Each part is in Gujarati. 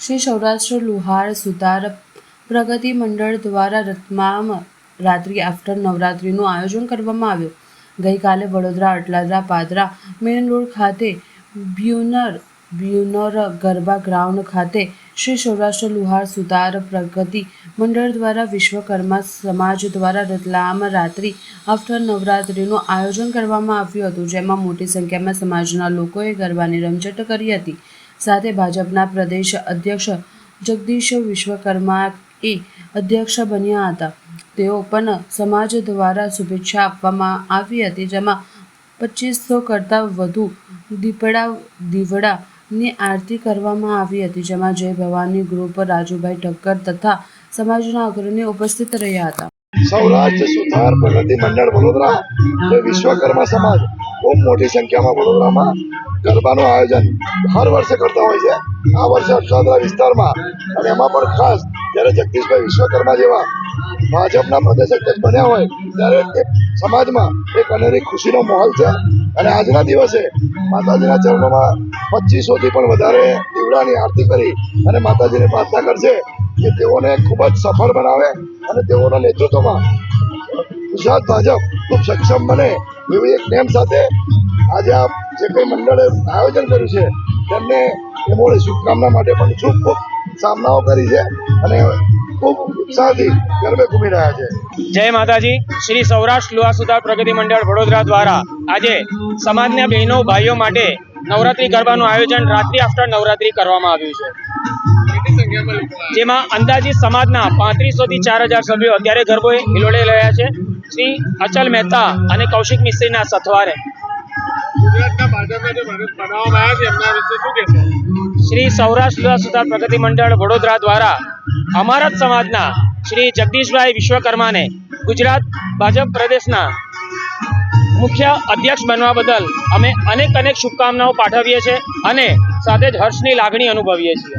શ્રી સૌરાષ્ટ્ર લુહાર સુતાર પ્રગતિ મંડળ દ્વારા તમામ રાત્રિ આફ્ટર નવરાત્રિનું આયોજન કરવામાં આવ્યું. ગઈકાલે વડોદરા, અટલાદરા, પાદરા, મેન રોડ ખાતે બ્યુનર બ્યુનર ગરબા ગ્રાઉન્ડ ખાતે શ્રી સૌરાષ્ટ્ર લુહાર સુતાર પ્રગતિ મંડળ દ્વારા વિશ્વકર્મા સમાજ દ્વારા રતલામ રાત્રિ આફ્ટર નવરાત્રિનું આયોજન કરવામાં આવ્યું હતું, જેમાં મોટી સંખ્યામાં સમાજના લોકોએ ગરબાની રમઝટ કરી હતી. સાથે ભાજપના પ્રદેશ અધ્યક્ષ જગદીશ વિશ્વકર્મા એ અધ્યક્ષ બન્યા હતા. તેઓ પણ સમાજ દ્વારા શુભેચ્છા આપવામાં આવી હતી, જેમાં પચીસો કરતાં વધુ દીપડા દીવડાની આરતી કરવામાં આવી હતી, જેમાં જય ભવાની ગ્રુપ રાજુભાઈ ઠક્કર તથા સમાજના અગ્રણી ઉપસ્થિત રહ્યા હતા. સૌરાષ્ટ્ર સુધાર પ્રગતિ મંડળ વડોદરા વિશ્વકર્મા સમાજ. બહુ મોટી સંખ્યામાં વડોદરામાં ગરબાનું આયોજન હર વર્ષે કરતા હોય છે. આ વર્ષે અક્ષાદરા વિસ્તારમાં અને એમાં પણ ખાસ જ્યારે જગદીશભાઈ વિશ્વકર્મા જેવા ભાજપના પ્રદેશ અધ્યક્ષ બન્યા હોય, ત્યારે સમાજમાં એક અનેરી ખુશીનો માહોલ છે. અને આજના દિવસે માતાજીના ચરણોમાં પચીસોથી પણ વધારે દીવડાની આરતી કરી અને માતાજીને પ્રાર્થના કરશે કે તેઓને ખૂબ જ સફળ બનાવે અને તેઓના નેતૃત્વમાં ગુજરાત ભાજપ ખૂબ સક્ષમ બને એવી એક નેમ સાથે આજે આ જે કંઈ મંડળે આયોજન કર્યું છે, તેમને એમોની શુભકામના માટે પણ ખૂબ સામનાઓ કરી છે અને જય માતાજી. શ્રી સૌરાષ્ટ્ર લુવા સુધાર પ્રગતિ મંડળ વડોદરા દ્વારા આજે સમાજના બહેનો ભાઈઓ માટે નવરાત્રી ગરબાનું આયોજન રાત્રિ આફ્ટર નવરાત્રી કરવામાં આવ્યું છે. જેમાં અંદાજિત સમાજના પાંત્રીસો થી ચાર હજાર સભ્યો અત્યારે ગરબો હિલોડે રહ્યા છે. શ્રી અચલ મહેતા અને કૌશિક મિસ્ત્રીના સથવારે શ્રી સૌરાષ્ટ્ર સુધાર પ્રગતિ મંડળ વડોદરા દ્વારા અમારા સમાજના શ્રી જગદીશભાઈ વિશ્વકર્માને ગુજરાત ભાજપ પ્રદેશના મુખ્ય અધ્યક્ષ બનવા બદલ અમે અનેક અનેક શુભકામનાઓ પાઠવીએ છીએ અને સાથે જ હર્ષની લાગણી અનુભવીએ છીએ.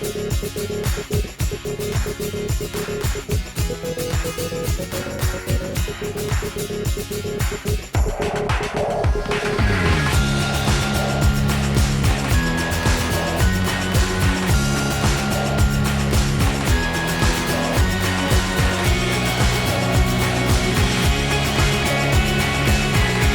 Thank you.